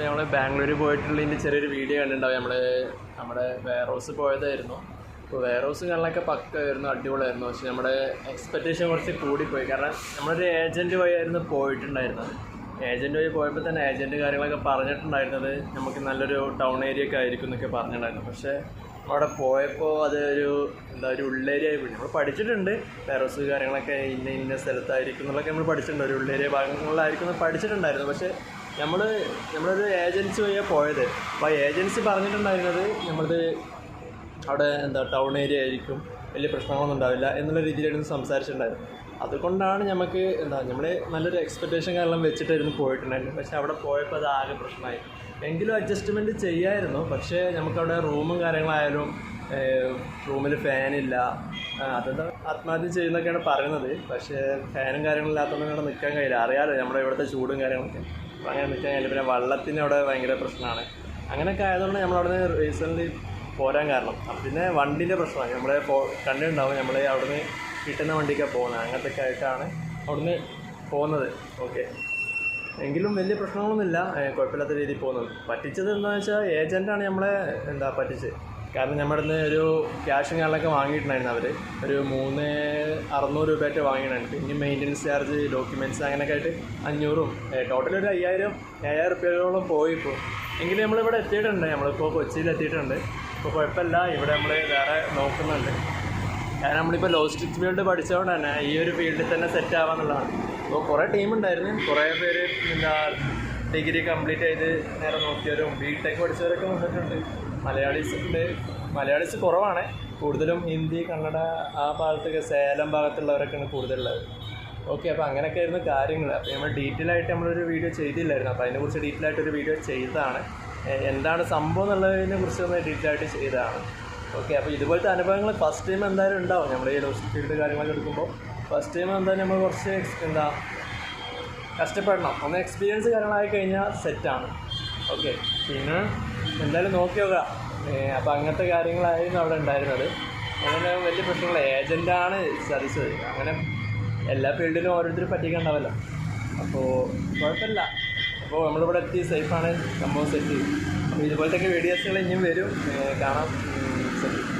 അപ്പോൾ നമ്മൾ ബാംഗ്ലൂർ പോയിട്ടുള്ളതിന്റെ ചെറിയൊരു വീഡിയോ കണ്ടിട്ടുണ്ടാവും. നമ്മൾ നമ്മുടെ വെയർ ഹൗസ് പോയതായിരുന്നു. അപ്പോൾ വെയർ ഹൗസ് കാണാനൊക്കെ പക്കമായിരുന്നു അടിപൊളിയായിരുന്നു. പക്ഷെ നമ്മുടെ എക്സ്പെക്റ്റേഷൻ കുറച്ച് കൂടിപ്പോയി. കാരണം നമ്മളൊരു ഏജന്റ് വഴിയായിരുന്നു പോയിട്ടുണ്ടായിരുന്നത്. ഏജന്റ് വഴി പോയപ്പോൾ തന്നെ ഏജന്റ് കാര്യങ്ങളൊക്കെ പറഞ്ഞിട്ടുണ്ടായിരുന്നത് നമുക്ക് നല്ലൊരു ടൗൺ ഏരിയ ഒക്കെ ആയിരിക്കും എന്നൊക്കെ പറഞ്ഞിട്ടുണ്ടായിരുന്നു. പക്ഷേ അവിടെ പോയപ്പോൾ അതൊരു എന്താ ഒരു ഉള്ളേരിയ ആയി പോയി. നമ്മൾ പഠിച്ചിട്ടുണ്ട്. ടെറസ് കാര്യങ്ങളൊക്കെ ഇന്ന ഇന്ന സ്ഥലത്തായിരിക്കും എന്നുള്ളതൊക്കെ നമ്മൾ പഠിച്ചിട്ടുണ്ട്. ഒരു ഉള്ളേരിയ ഭാഗങ്ങളിലായിരിക്കും എന്ന് പഠിച്ചിട്ടുണ്ടായിരുന്നു. പക്ഷേ നമ്മൾ നമ്മളൊരു ഏജൻസി വഴിയാണ് പോയത്. അപ്പോൾ ആ ഏജൻസി പറഞ്ഞിട്ടുണ്ടായിരുന്നത് നമ്മളത് അവിടെ എന്താ ടൗൺ ഏരിയ ആയിരിക്കും വലിയ പ്രശ്നങ്ങളൊന്നും ഉണ്ടാവില്ല എന്നുള്ള രീതിയിലായിരുന്നു സംസാരിച്ചിട്ടുണ്ടായിരുന്നു അതുകൊണ്ടാണ് നമുക്ക് എന്താ നമ്മൾ നല്ലൊരു എക്സ്പെക്റ്റേഷൻ കാരണം വെച്ചിട്ടായിരുന്നു പോയിട്ടുണ്ടായിരുന്നു പക്ഷേ അവിടെ പോയപ്പോൾ അത് ആകെ പ്രശ്നമായി. എങ്കിലും അഡ്ജസ്റ്റ്മെന്റ് ചെയ്യായിരുന്നു. പക്ഷേ നമുക്കവിടെ റൂമും കാര്യങ്ങളായാലും റൂമിൽ ഫാനില്ല. അതെന്താ ആത്മഹത്യ ചെയ്യുന്നൊക്കെയാണ് പറയുന്നത്. പക്ഷേ ഫാനും കാര്യങ്ങളില്ലാത്തതുകൊണ്ട് നിൽക്കാൻ കഴിയില്ല. അറിയാമല്ലോ നമ്മുടെ ഇവിടുത്തെ ചൂടും കാര്യങ്ങളൊക്കെ. അപ്പോൾ വെച്ച് കഴിഞ്ഞാൽ പിന്നെ വെള്ളത്തിന് അവിടെ ഭയങ്കര പ്രശ്നമാണ്. അങ്ങനെയൊക്കെ ആയതുകൊണ്ട് നമ്മൾ അവിടെ നിന്ന് റീസെന്റ്ലി പോരാൻ കാരണം. പിന്നെ വണ്ടീന്റെ പ്രശ്നമാണ്. നമ്മളെ പോ കണ്ടിട്ടുണ്ടാവും നമ്മൾ അവിടുന്ന് കിട്ടുന്ന വണ്ടിക്കാണ് പോകുന്നത്. അങ്ങനത്തെ ഒക്കെ ആയിട്ടാണ് അവിടുന്ന് പോകുന്നത്. ഓക്കെ എങ്കിലും വലിയ പ്രശ്നങ്ങളൊന്നുമില്ല. കുഴപ്പമില്ലാത്ത രീതിയിൽ പോകുന്നത്. പറ്റിച്ചത് എന്താണെന്ന് വെച്ചാൽ ഏജന്റാണ് നമ്മളെ എന്താ പറ്റിച്ചത്. കാരണം നമ്മുടെ അടുത്ത് ഒരു ക്യാഷും കാര്യങ്ങളൊക്കെ വാങ്ങിയിട്ടുണ്ടായിരുന്നു അവർ ഒരു മൂന്ന് അറുന്നൂറ് രൂപയായിട്ട് വാങ്ങിയിട്ടുണ്ടായിരുന്നു. പിന്നെ മെയിന്റനൻസ് ചാർജ് ഡോക്യുമെന്റ്സ് അങ്ങനെയൊക്കെ ആയിട്ട് അഞ്ഞൂറും ടോട്ടൽ ഒരു അയ്യായിരം ഏഴായിരം റുപ്യകളോളം പോയി ഇപ്പോൾ എങ്കിലും നമ്മളിവിടെ എത്തിയിട്ടുണ്ട്. നമ്മളിപ്പോൾ കൊച്ചിയിൽ എത്തിയിട്ടുണ്ട്. ഇപ്പോൾ കുഴപ്പമില്ല. ഇവിടെ നമ്മൾ വേറെ നോക്കുന്നുണ്ട്. കാരണം നമ്മളിപ്പോൾ ലോജിസ്റ്റിക്സ് ഫീൽഡ് പഠിച്ചതുകൊണ്ട് തന്നെ ഈ ഒരു ഫീൽഡിൽ തന്നെ സെറ്റ് ആവാന്നുള്ളതാണ്. അപ്പോൾ കുറേ ടീമുണ്ടായിരുന്നു കുറേ പേര് എന്താ ഡിഗ്രി കംപ്ലീറ്റ് ചെയ്ത് നേരെ നോക്കിയവരും ബി ടെക് പഠിച്ചവരൊക്കെ വന്നിട്ടുണ്ട്. മലയാളീസ് ഉണ്ട്. മലയാളീസ് കുറവാണ്. കൂടുതലും ഹിന്ദി കന്നഡ ആ ഭാഗത്തൊക്കെ സേലം ഭാഗത്തുള്ളവരൊക്കെയാണ് കൂടുതലുള്ളത്. ഓക്കെ അപ്പോൾ അങ്ങനെയൊക്കെ ആയിരുന്നു കാര്യങ്ങൾ. അപ്പോൾ നമ്മൾ ഡീറ്റെയിൽ ആയിട്ട് നമ്മളൊരു വീഡിയോ ചെയ്തില്ലായിരുന്നു. അപ്പോൾ അതിനെക്കുറിച്ച് ഡീറ്റെയിൽ ആയിട്ടൊരു വീഡിയോ ചെയ്തതാണ്. എന്താണ് സംഭവം എന്നുള്ളതിനെ കുറിച്ച് നമ്മൾ ഡീറ്റെയിൽ ആയിട്ട് ചെയ്തതാണ്. ഓക്കെ അപ്പോൾ ഇതുപോലത്തെ അനുഭവങ്ങൾ ഫസ്റ്റ് ടൈം എന്തായാലും ഉണ്ടാവും. നമ്മൾ ഈ ഫീൽഡ് കാര്യങ്ങളൊക്കെ എടുക്കുമ്പോൾ ഫസ്റ്റ് ടൈം എന്തായാലും നമ്മൾ കുറച്ച് എന്താ കഷ്ടപ്പെടണം. ഒന്ന് എക്സ്പീരിയൻസ് കാര്യങ്ങളായി കഴിഞ്ഞാൽ സെറ്റാണ് ഓക്കെ പിന്നെ എന്തായാലും നോക്കി നോക്കാം. അപ്പോൾ അങ്ങനത്തെ കാര്യങ്ങളായിരുന്നു അവിടെ ഉണ്ടായിരുന്നത്. അങ്ങനെ വലിയ പ്രശ്നങ്ങൾ ഏജന്റാണ് ചതിച്ചത് അങ്ങനെ എല്ലാ ഫീൽഡിലും ഓരോരുത്തർ പറ്റിക്കണ്ടാവല്ലോ അപ്പോൾ കുഴപ്പമില്ല. അപ്പോൾ നമ്മളിവിടെ എത്തി സേഫാണ് സംഭവം സെറ്റ് അപ്പോൾ ഇതുപോലത്തെ വീഡിയോസുകൾ ഇനിയും വരും. കാണാം. സെറ്റ്